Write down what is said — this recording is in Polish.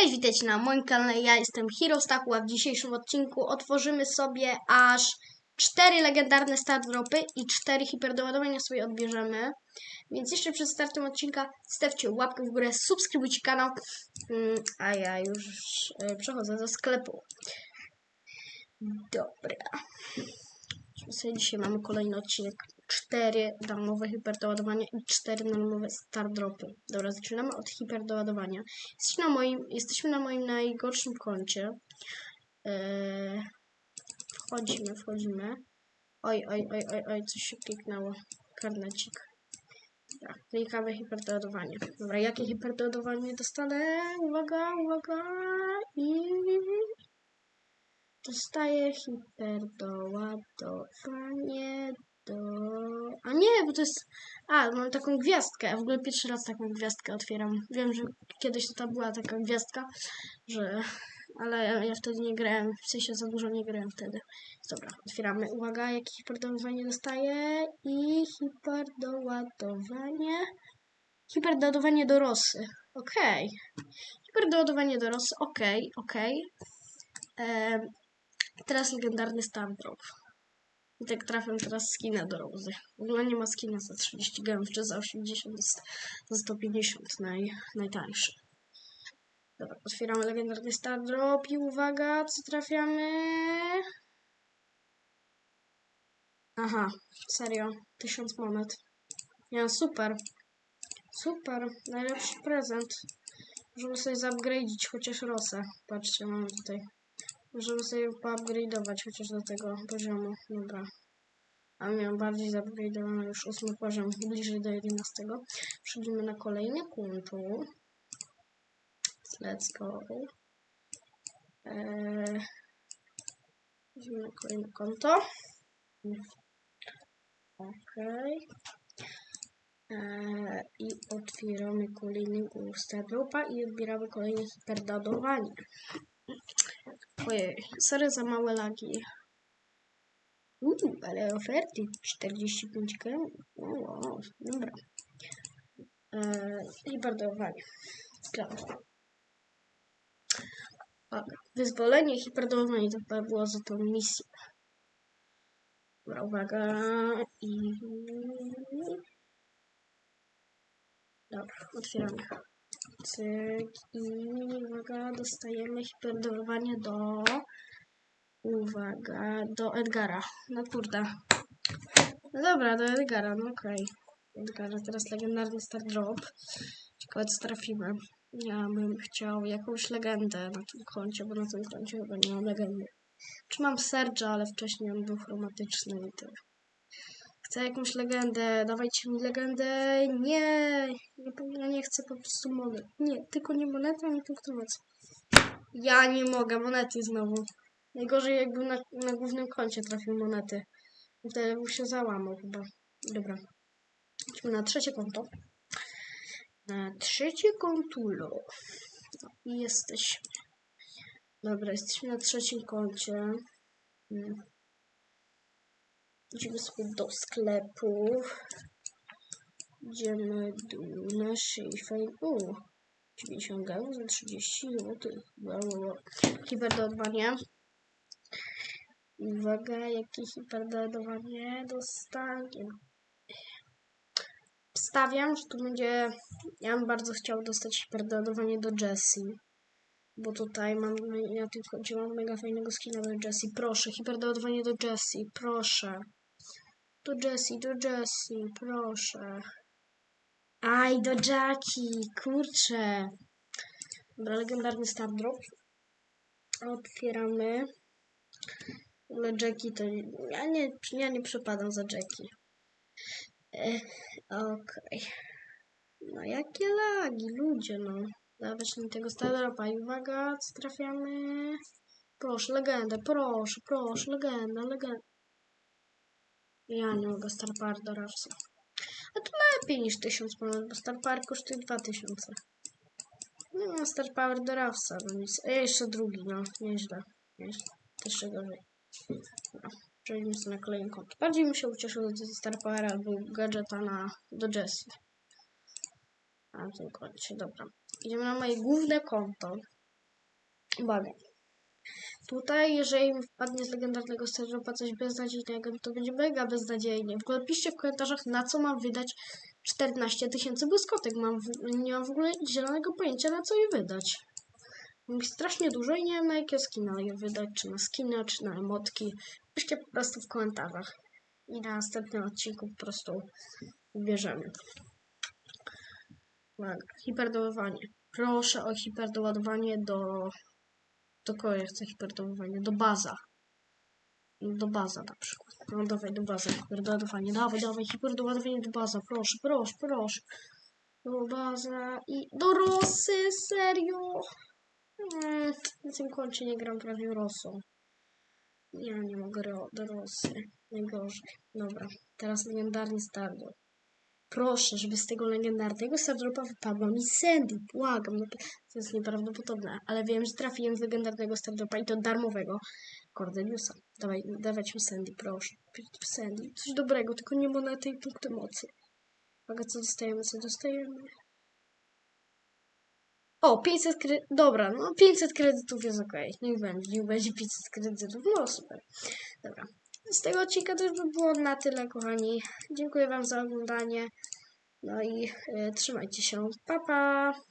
Cześć, witajcie na moim kanale. Ja jestem Hero Stachu, a w dzisiejszym odcinku otworzymy sobie aż cztery legendarne start dropy i cztery hiperdoładowania sobie odbierzemy. Więc jeszcze przed startem odcinka stawcie łapkę w górę, subskrybujcie kanał, Mm, a ja już e, przechodzę do sklepu. Dobra. Dzisiaj mamy kolejny odcinek. Cztery darmowe hiperdoładowania i cztery darmowe start dropy. Dobra, zaczynamy od hiperdoładowania. Jesteśmy na moim, jesteśmy na moim najgorszym koncie. Eee, wchodzimy, wchodzimy. Oj, oj, oj, oj, oj, coś się kliknęło. Karnecik. Dobra, klikamy hiperdoładowanie. Dobra, jakie hiperdoładowanie dostanę? Uwaga, uwaga. I dostaję hiperdoładowanie do... A nie, bo to jest... A, mam taką gwiazdkę. W ogóle pierwszy raz taką gwiazdkę otwieram. Wiem, że kiedyś to była taka gwiazdka, że... Ale ja wtedy nie grałem, w sensie za dużo nie grałem wtedy. Dobra, otwieramy. Uwaga, jakie hiperdoładowanie dostaję. I hiperdoładowanie... Hiperdoładowanie do Rosy. Okej. Hiperdoładowanie do Rosy. Okej, okej. Em, Teraz legendarny Star Drop. I tak trafiam teraz skina do Rozy. W ogóle nie ma skina za 30 gemów, czy za 80, jest za 150 naj, najtańszy. Dobra, otwieramy legendarny Star Drop i uwaga, co trafiamy? Aha, serio, 1000 monet. Ja, super. Super, najlepszy prezent. Możemy sobie zupgrade'ić chociaż Rosę. Patrzcie, mamy tutaj. Możemy sobie poupgrade'ować chociaż do tego poziomu. Dobra. A miałem bardziej zupgrade'owany już ósmy poziom, bliżej do 11. Przechodzimy na kolejne konto. Let's go. Eee, na kolejne konto. Okej. Eee, I otwieramy kolejny Stardropa i odbieramy kolejne hiperdoładowanie. Ojej, sorry za małe lagi. Uuu, ale oferty 45 gemów. O, wow, dobra. Eee, hiperdoładowanie. Sklep. Dobra. Wyzwolenie hiperdoładowanie to chyba było za tą misję. Dobra, uwaga. I... Dobra, otwieramy. Cyk i uwaga, dostajemy hiperdoładowanie do uwaga, do Edgara, no kurde. No dobra, do Edgara, no okej. Edgara, teraz legendarny Star Drop. Ciekawe co trafimy. Ja bym chciał jakąś legendę na tym koncie, bo na tym koncie chyba nie mam legendy. Czy mam Serge'a, ale wcześniej on był chromatyczny i tyle. Chcę jakąś legendę, dawajcie mi legendę. Nie, ja nie chcę po prostu monet. Nie, tylko nie moneta, ani punktować. Ja nie mogę, monety znowu. Najgorzej jakby na, na głównym koncie trafił monety. Wtedy by się załamał chyba. Dobra. Idźmy na trzecie konto. Na trzecie kontulo. No, jesteśmy. Dobra, jesteśmy na trzecim koncie. Hmm. Idziemy sobie do sklepu. Idziemy do naszej fajnej... O, 90 gemów za 30 zł. Wow, wow. Hiperdoładowanie. Uwaga, jakie hiperdoładowanie dostanie. Wstawiam, że tu będzie... Ja bym bardzo chciał dostać hiperdoładowanie do Jessie. Bo tutaj mam, na tym koncie mam mega fajnego skina do Jessie. Proszę, hiperdoładowanie do Jessie, proszę. Do Jessie, do Jessie, proszę. Aj, do Jackie, kurczę. Dobra, legendarny Star Drop. Otwieramy. W ogóle Jackie to... Ja nie, ja nie przepadam za Jackie. Okej. Okay. No jakie lagi, ludzie, no. Dawać mi tego Star Dropa i uwaga, co trafiamy. Proszę, legendę, proszę, proszę, legenda, legenda. Ja nie mogę Star Power do Rawsa. A to lepiej niż 1000 monet, bo Star Power kosztuje 2000. Nie mam Star Power do Rawsa, no nic. A jeszcze drugi, no, nieźle. Nieźle. Też gorzej. No, przejdźmy sobie na kolejny konto. Bardziej mi się ucieszył do Star Power albo gadżeta na, do Jessie. Na tym koncie, dobra. Idziemy na moje główne konto. Uwaga. Tutaj, jeżeli mi wpadnie z legendarnego Stardropa coś beznadziejnego, to będzie mega beznadziejnie. W ogóle piszcie w komentarzach, na co mam wydać 14 tysięcy błyskotek. Mam nie mam w ogóle zielonego pojęcia, na co je wydać. Mam strasznie dużo i nie wiem, na jakie skiny je wydać. Czy na skiny, czy na emotki. Piszcie po prostu w komentarzach. I na następnym odcinku po prostu wybierzemy. Uwaga, hiperdoładowanie. Proszę o hiperdoładowanie do... Do kogo ja chcę hiperdoładowanie? Do baza. Do baza na przykład. No dawaj do baza hiperdoładowanie. Dawaj, dawaj hiperdoładowanie do baza. Proszę, proszę, proszę. Do baza i do Rosy, serio? Mm, na tym koncie nie gram prawie Rosą. Ja nie mogę do Rosy. Najgorzej. Dobra, teraz legendarny Stardrop. Proszę, żeby z tego legendarnego Stardropa wypadła mi Sandy. Błagam. No, to jest nieprawdopodobne. Ale wiem, że trafiłem z legendarnego Stardropa i to darmowego Cordeliusa. Dawaj, dawać mi Sandy, proszę. Sandy. Coś dobrego, tylko nie monety i punkty mocy. Uwaga, co dostajemy, co dostajemy? O, 500 kredytów. Dobra, no 500 kredytów jest ok. Niech będzie, niech będzie 500 kredytów. No super. Dobra. Z tego odcinka to już by było na tyle, kochani. Dziękuję Wam za oglądanie. No i y, trzymajcie się. Pa, pa!